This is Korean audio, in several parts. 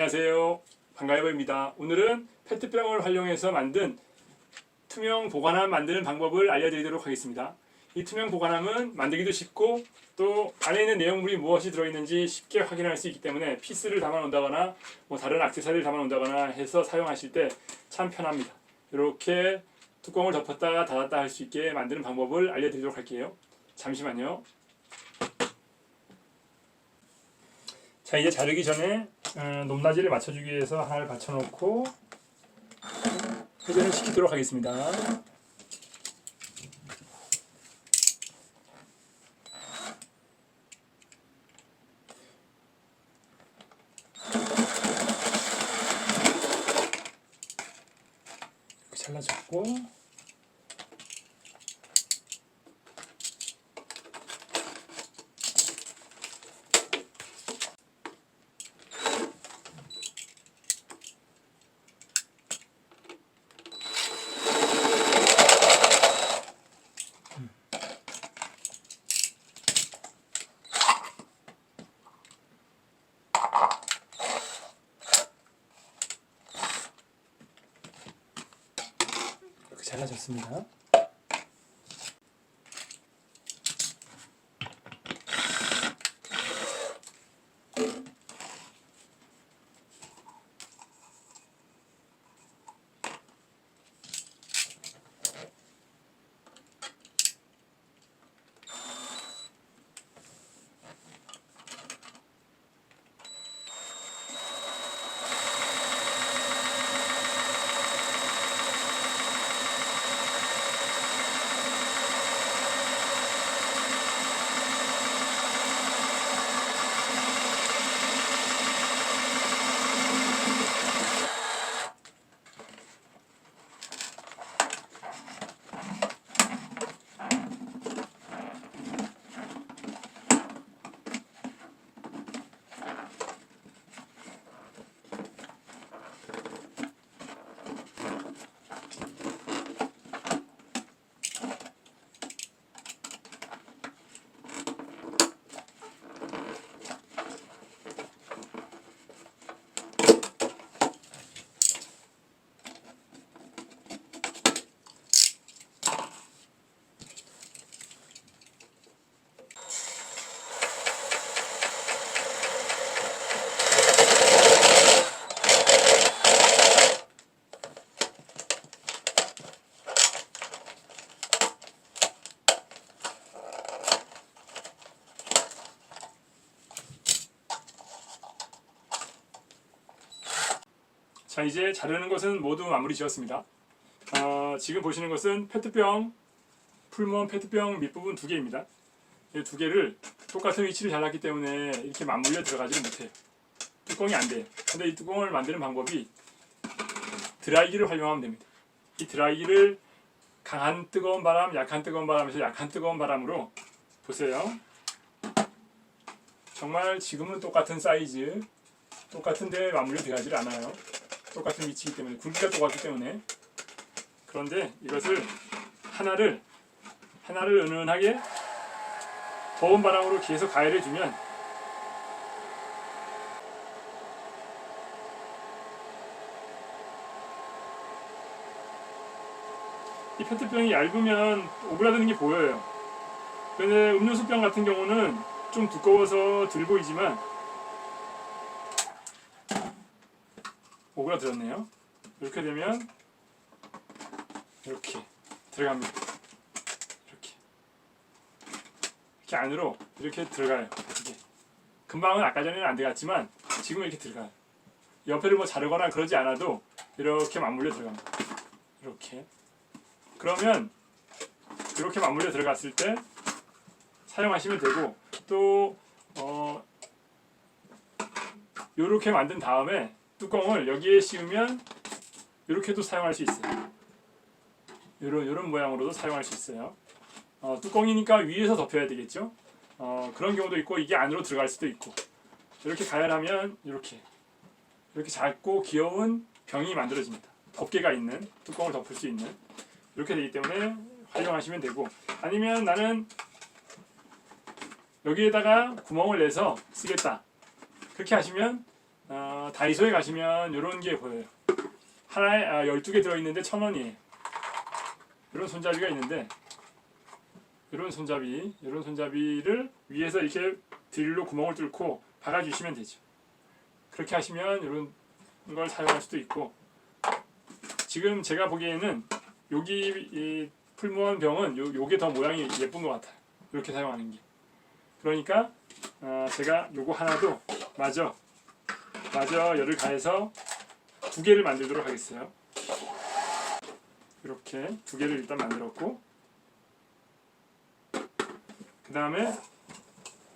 안녕하세요. 반가워입니다. 오늘은 페트병을 활용해서 만든 투명 보관함 만드는 방법을 알려드리도록 하겠습니다. 이 투명 보관함은 만들기도 쉽고 또 안에 있는 내용물이 무엇이 들어있는지 쉽게 확인할 수 있기 때문에 피스를 담아 놓는다거나 뭐 다른 액세서리를 담아 놓는다거나 해서 사용하실 때 참 편합니다. 이렇게 뚜껑을 덮었다 닫았다 할 수 있게 만드는 방법을 알려드리도록 할게요. 잠시만요. 자 이제 자르기 전에 어, 높낮이를 맞춰주기 위해서 하나를 받쳐놓고 회전을 시키도록 하겠습니다. 잘라졌습니다. 자 이제 자르는 것은 모두 마무리 지었습니다. 어, 지금 보시는 것은 페트병 풀무원 페트병 밑부분 두 개입니다. 이 두 개를 똑같은 위치를 잘랐기 때문에 이렇게 맞물려 들어가지를 못해요. 뚜껑이 안 돼요. 근데 이 뚜껑을 만드는 방법이 드라이기를 활용하면 됩니다. 이 드라이기를 강한 뜨거운 바람, 약한 뜨거운 바람에서 약한 뜨거운 바람으로 보세요. 정말 지금은 똑같은 사이즈, 똑같은데 맞물려 들어가질 않아요. 똑같은 위치이기 때문에 굵기가 똑같기 때문에 그런데 이것을 하나를 하나를 은은하게 더운 바람으로 계속 가열해 주면 이 페트병이 얇으면 오그라드는 게 보여요. 근데 음료수병 같은 경우는 좀 두꺼워서 들 보이지만 오그라들었네요. 이렇게 되면 이렇게 들어갑니다. 이렇게 이렇게 안으로 이렇게 들어가요. 이게 금방은 아까 전에는 안 들어갔지만 지금 은 이렇게 들어가요. 옆에를 뭐 자르거나 그러지 않아도 이렇게 맞물려 들어갑니다. 이렇게 그러면 이렇게 맞물려 들어갔을 때 사용하시면 되고 또 어, 이렇게 만든 다음에 뚜껑을 여기에 씌우면 이렇게도 사용할 수 있어요. 이런 이런 모양으로도 사용할 수 있어요. 어, 뚜껑이니까 위에서 덮여야 되겠죠. 어, 그런 경우도 있고 이게 안으로 들어갈 수도 있고 이렇게 가열하면 이렇게 이렇게 작고 귀여운 병이 만들어집니다. 덮개가 있는 뚜껑을 덮을 수 있는 이렇게 되기 때문에 활용하시면 되고 아니면 나는 여기에다가 구멍을 내서 쓰겠다 그렇게 하시면 다이소에 가시면 이런 게 보여요. 하나에 아, 12개 들어있는데 천 원이에요. 이런 손잡이가 있는데 이런 손잡이, 이런 손잡이를 위에서 이렇게 드릴로 구멍을 뚫고 박아주시면 되죠. 그렇게 하시면 이런 걸 사용할 수도 있고 지금 제가 보기에는 여기 이 풀무원 병은 요, 요게 더 모양이 예쁜 것 같아요. 이렇게 사용하는 게. 그러니까 어, 제가 요거 하나도 마저 마저 열을 가해서 두 개를 만들도록 하겠어요. 이렇게 두 개를 일단 만들었고 그 다음에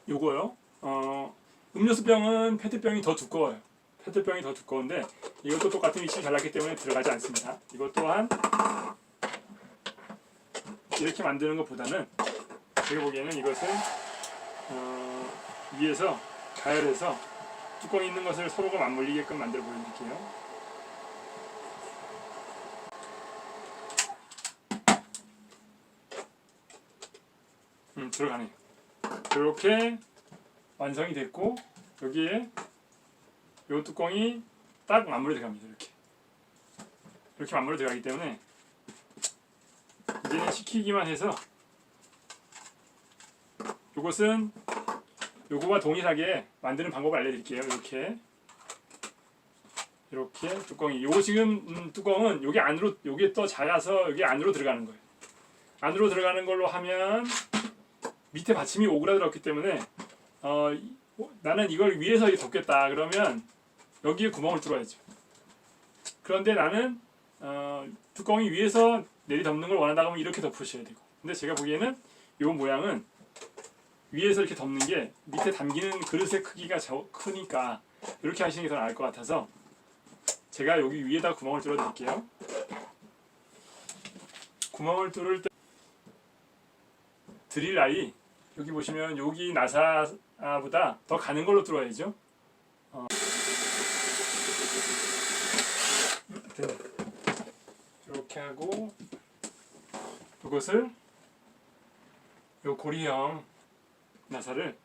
요거요. 어, 음료수병은 페트병이 더 두꺼워요. 페트병이 더 두꺼운데 이것도 똑같은 위치를 잘랐기 때문에 들어가지 않습니다. 이것 또한 이렇게 만드는 것보다는 제가 보기에는 이것은 어, 위에서 가열해서 뚜껑이 있는 것을 서로가 맞물리게끔 만들어 보여드릴게요. 음, 들어가네요. 이렇게 완성이 됐고 여기에 이 뚜껑이 딱 맞물려 들어갑니다. 이렇게 이렇게 맞물려 들어가기 때문에 이제는 식히기만 해서 이것은 요거와 동일하게 만드는 방법을 알려드릴게요. 이렇게 이렇게 뚜껑이 요거 지금 음, 뚜껑은 여기 안으로 요게 또 작아서 여기 안으로 들어가는 거예요. 안으로 들어가는 걸로 하면 밑에 받침이 오그라들었기 때문에 어, 이- 어, 나는 이걸 위에서 덮겠다 그러면 여기에 구멍을 뚫어야죠. 그런데 나는 어, 뚜껑이 위에서 내리 덮는 걸 원한다 하면 이렇게 덮으셔야 되고 근데 제가 보기에는 이 모양은 위에서 이렇게 덮는 게 밑에 담기는 그릇의 크기가 저, 크니까 이렇게 하시는 게 더 나을 것 같아서 제가 여기 위에다 구멍을 뚫어 드릴게요. 구멍을 뚫을 때 드릴 아이 여기 보시면 여기 나사보다 더 가는 걸로 뚫어야죠. 어. 네. 이렇게 하고 이것을 요 고리형 나사를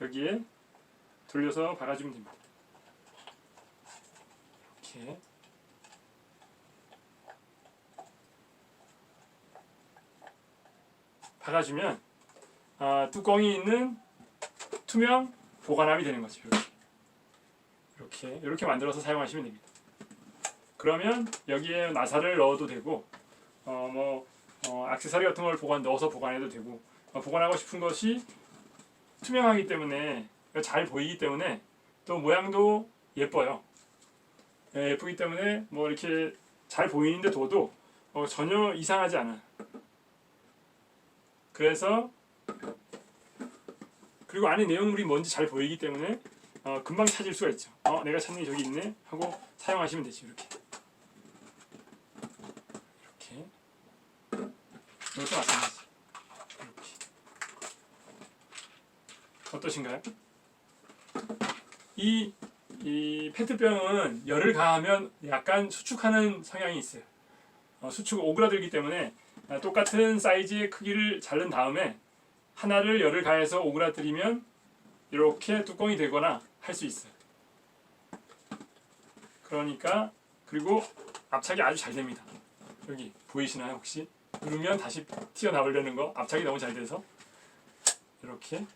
여기에 돌려서 박아주면 됩니다. 이렇게 박아주면 아, 뚜껑이 있는 투명 보관함이 되는 거죠. 이렇게 이렇게 이렇게 만들어서 사용하시면 됩니다. 그러면 여기에 나사를 넣어도 되고 어뭐 어, 액세서리 같은 걸 보관 넣어서 보관해도 되고 어, 보관하고 싶은 것이 투명하기 때문에 잘 보이기 때문에 또 모양도 예뻐요. 예, 예쁘기 때문에 뭐 이렇게 잘 보이는데 둬도 어, 전혀 이상하지 않아요. 그래서 그리고 안에 내용물이 뭔지 잘 보이기 때문에 어, 금방 찾을 수가 있죠. 어, 내가 찾는 게 저기 있네 하고 사용하시면 되죠. 이렇게 이렇게 이것도 마찬가지. 이렇게 어떠신가요? 이, 이 페트병은 열을 가하면 약간 수축하는 성향이 있어요. 어, 수축 오그라들기 때문에 아, 똑같은 사이즈의 크기를 자른 다음에 하나를 열을 가해서 오그라들이면 이렇게 뚜껑이 되거나 할 수 있어요. 그러니까 그리고 압착이 아주 잘 됩니다. 여기 보이시나요 혹시? 누르면 다시 튀어나오려는 거 압착이 너무 잘 돼서 이렇게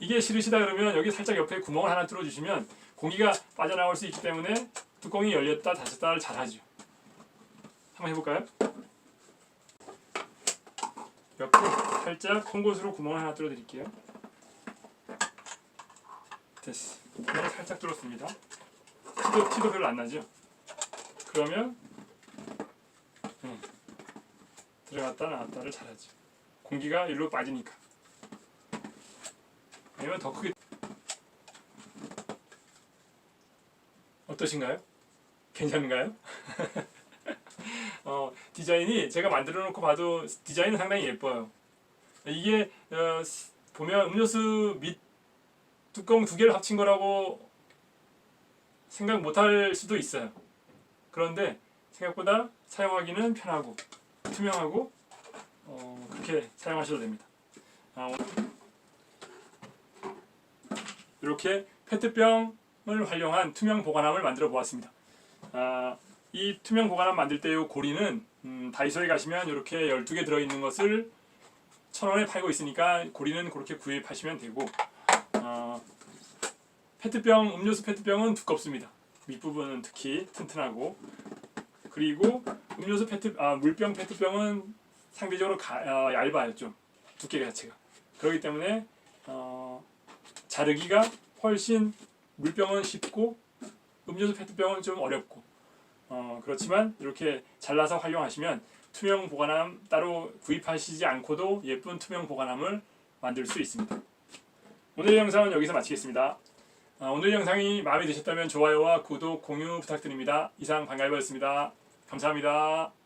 이게 싫으시다 그러면 여기 살짝 옆에 구멍을 하나 뚫어주시면 공기가 빠져나올 수 있기 때문에 뚜껑이 열렸다 닫혔다를 잘하죠. 한번 해볼까요? 옆에 살짝 송곳으로 구멍을 하나 뚫어드릴게요. 됐어. 살짝 뚫었습니다. 티도, 티도 별로 안 나죠? 그러면 네. 들어갔다 나왔다를 잘하죠. 공기가 일로 빠지니까. 아니면 더 크게 어떠신가요? 괜찮은가요? 어, 디자인이 제가 만들어 놓고 봐도 디자인은 상당히 예뻐요. 이게 어, 스- 보면 음료수 밑 뚜껑 두 개를 합친 거라고 생각 못할 수도 있어요. 그런데 생각보다 사용하기는 편하고 투명하고 어, 그렇게 사용하셔도 됩니다. 아, 이렇게 페트병 활용한 투명 보관함을 만들어 보았습니다. 아, 이 투명 보관함 만들 때의 고리는 음, 다이소에 가시면 이렇게 12개 들어있는 것을 천 원에 팔고 있으니까 고리는 그렇게 구입하시면 되고 어, 페트병 음료수 페트병은 두껍습니다. 윗부분은 특히 튼튼하고 그리고 음료수 페트 아, 물병 페트병은 상대적으로 가, 어, 얇아요 좀 두께 자체가 그렇기 때문에 어, 자르기가 훨씬 물병은 쉽고 음료수 페트병은 좀 어렵고 어, 그렇지만 이렇게 잘라서 활용하시면 투명 보관함 따로 구입하시지 않고도 예쁜 투명 보관함을 만들 수 있습니다. 오늘 영상은 여기서 마치겠습니다. 아, 오늘 영상이 마음에 드셨다면 좋아요와 구독, 공유 부탁드립니다. 이상 반가이버였습니다. 감사합니다.